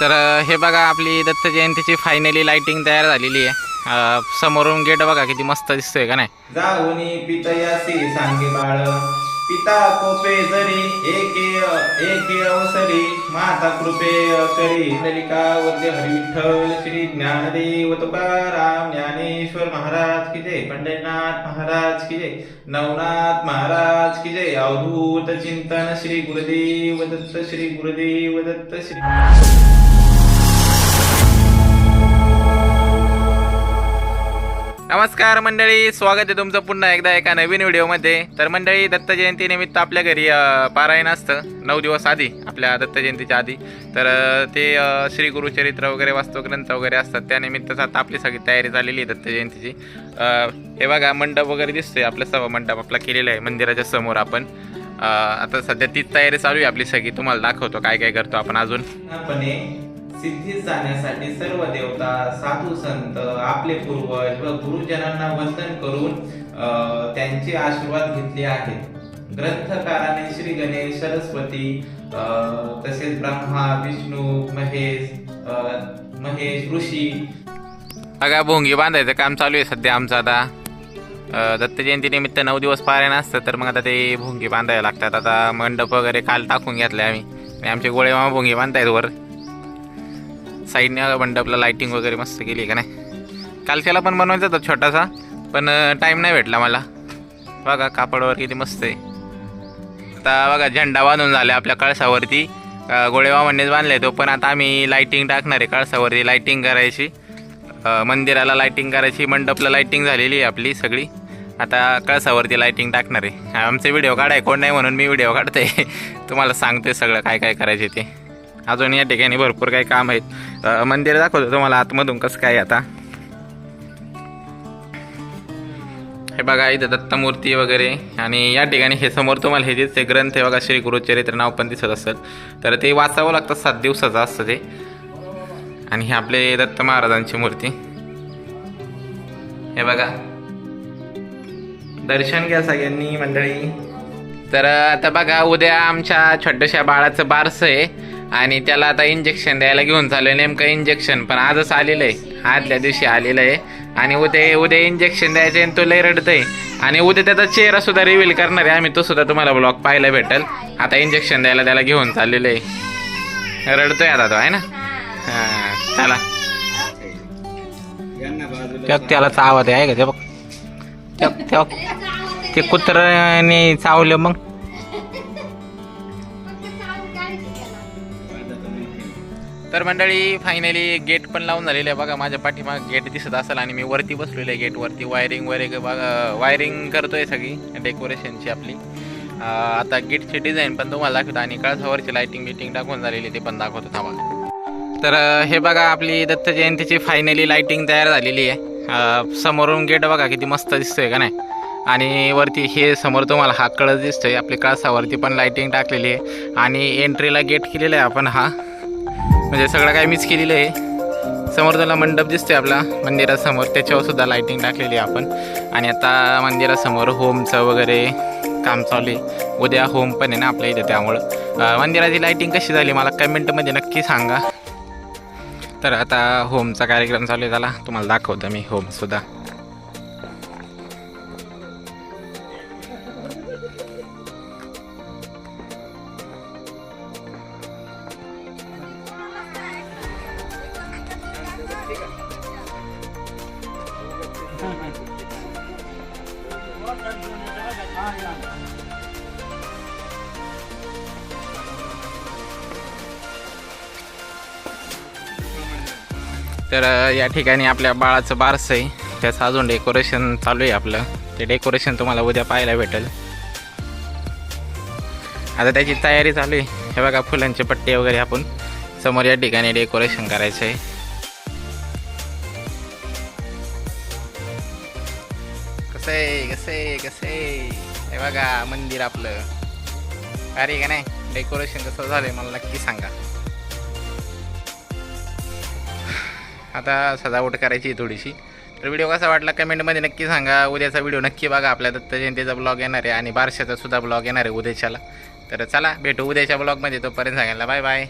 तर हे बघा आपली दत्त जयंतीची फायनली लाइटिंग तयार झालेली आहे. अ, समोरून गेट बघा किती मस्त दिसतोय का नाही. पिता कोपे जरी एके एके अवसरी माता कृपे करी. ललिका वंदे हरिविठ्ठल श्री ज्ञानदेव तुकाराम ज्ञानेश्वर महाराज की जय. पंढरीनाथ महाराज की जय. नवनाथ महाराज की जय. अवधूत चिंतन श्री गुरुदेव दत्त श्री गुरुदेव दत्त श्री नमस्कार मंडळी स्वागत आहे तुमचं पुन्हा एकदा एका नवीन व्हिडिओमध्ये. तर मंडळी दत्त जयंती निमित्त आपल्या घरी पारायण असतं. नऊ दिवस आधी आपल्या दत्त जयंतीच्या आधी. तर ते श्री गुरुचरित्र वगैरे वास्तुग्रंथ वगैरे असतात. त्यानिमित्तच आता आपली सगळी तयारी झालेली आहे दत्त जयंतीची. हे बघा मंडप वगैरे दिसतोय आपला सभा मंडप आपला केलेला आहे मंदिराच्या समोर आपण. आता सध्या तीच तयारी चालू आहे आपली सगळी. तुम्हाला दाखवतो काय काय करतो आपण अजून. सिद्धीस जाण्यासाठी सर्व देवता साधू संत आपले पूर्वज व गुरुजनांना वंदन करून त्यांचे आशीर्वाद घेतले आहेत. ग्रंथकाराने श्री गणेश सरस्वती तसेच ब्रह्मा विष्णू महेश महेश ऋषी. अगा भोंगी बांधायचं काम चालू आहे सध्या आमचं आता. दत्त जयंती निमित्त नऊ दिवस पारायण असतं तर मग आता ते भोंगी बांधायला लागतात. आता मंडप वगैरे काल टाकून घेतले आम्ही. आमचे गोळे मामा भोंगी बांधतायत वर. साईडने मंडपला लाईटिंग वगैरे मस्त केली का नाही? काल त्याला पण बनवायचा होता छोटासा पण टाईम नाही भेटला मला. बघा कापडवर किती मस्त आहे. आता बघा झेंडा बांधून झाला आपल्या कळसावरती. गोळेवा गोळे मामांनीच बांधले तो पण आता आम्ही लाईटिंग टाकणार आहे कळसावरती. लाईटिंग करायची. मंदिराला लाईटिंग करायची मंडपला लाईटिंग झालेली आहे आपली सगळी. आता कळसावरती लाईटिंग टाकणार आहे. आमचे व्हिडिओ काढाय कोण नाही म्हणून मी व्हिडिओ काढतोय. तुम्हाला सांगतोय सगळं काय काय करायचे ते. अजून या ठिकाणी भरपूर काही काम आहेत. मंदिर दाखवतो तुम्हाला आतमधून कसं काय आता. हे बघा इथं दत्तमूर्ती वगैरे आणि या ठिकाणी हे समोर तुम्हाला हे दिसते ग्रंथ आहे बघा श्री गुरुचरित्र नाव पण दिसत असेल. तर ते वाचावं लागतं सात दिवसाचं असतं ते. आणि हे आपले दत्त महाराजांची मूर्ती. हे बघा. दर्शन घ्या सगळ्यांनी मंडळी. तर आता बघा उद्या आमच्या छोट्याशा बाळाचं बारसं आहे. आणि त्याला आता इंजेक्शन द्यायला घेऊन चालू नेमकं इंजेक्शन पण आजच आलेलं आहे आदल्या दिवशी आलेलं आहे आणि उद्या उद्या इंजेक्शन द्यायचं आणि तो लय रडतंय. आणि उद्या त्याचा चेहरा सुद्धा रिव्हील करणार आहे. आम्ही तो सुद्धा तुम्हाला ब्लॉग पाहायला भेटेल. आता इंजेक्शन द्यायला त्याला घेऊन चाललेलं आहे रडतोय आता तो आहे ना? हां चला. त्या- त्याला चावत आहे का ते बघ? ते कुत्र्याने चावलं मग. तर मंडळी फायनली गेट पण लावून झालेलं आहे. बघा माझ्या पाठीमाग गेट दिसत असेल आणि मी वरती बसलेलो आहे गेटवरती वायरिंग वगैरे बघा वायरिंग करतोय सगळी डेकोरेशनची आपली. आता गेटची डिझाईन पण तुम्हाला दाखवतो आणि कळसावरची लायटिंग बिटिंग टाकून झालेली ते पण दाखवतो थांबा. तर हे बघा आपली दत्त जयंतीची फायनली लाईटिंग तयार झालेली आहे. समोरून गेट बघा किती मस्त दिसतोय का नाही? आणि वरती हे समोर तुम्हाला हा कळस दिसतोय. आपली कळसावरती पण लायटिंग टाकलेली आहे. आणि एंट्रीला गेट केलेला आहे आपण हा. म्हणजे सगळं काय मीच केलेलं आहे. समोर त्याला मंडप दिसतोय आपला मंदिरासमोर. त्याच्यावर सुद्धा लाईटिंग टाकलेली आहे आपण. आणि आता मंदिरासमोर होमचं वगैरे काम चालू आहे. उद्या होम पण आहे ना आपल्या इथे त्यामुळं. मंदिराची लाईटिंग कशी झाली मला कमेंटमध्ये नक्की सांगा. तर आता होमचा कार्यक्रम चालू आहे त्याला. तुम्हाला दाखवतो मी होमसुद्धा तर या ठिकाणी आपल्या बाळाचं बारसं आहे. त्याचं अजून डेकोरेशन चालू आहे आपलं. ते डेकोरेशन तुम्हाला उद्या पाहायला भेटेल. आता त्याची तयारी चालू आहे. हे बघा फुलांचे पट्टे वगैरे आपण समोर या ठिकाणी डेकोरेशन करायचं आहे. कसं आहे कसं आहे कसं आहे हे बघा मंदिर आपलं. अरे का नाही? डेकोरेशन कसं झालंय मला नक्की सांगा. आता सजावट करायची आहे थोडीशी. तर व्हिडिओ कसा वाटला कमेंटमध्ये नक्की सांगा. उद्याचा व्हिडिओ नक्की बघा. आपल्या दत्त जयंतीचा ब्लॉग येणार आहे आणि बारशाचा सुद्धा ब्लॉग येणार आहे उद्याच्याला. तर चला भेटू उद्याच्या ब्लॉगमध्ये तोपर्यंत सांगायला बाय बाय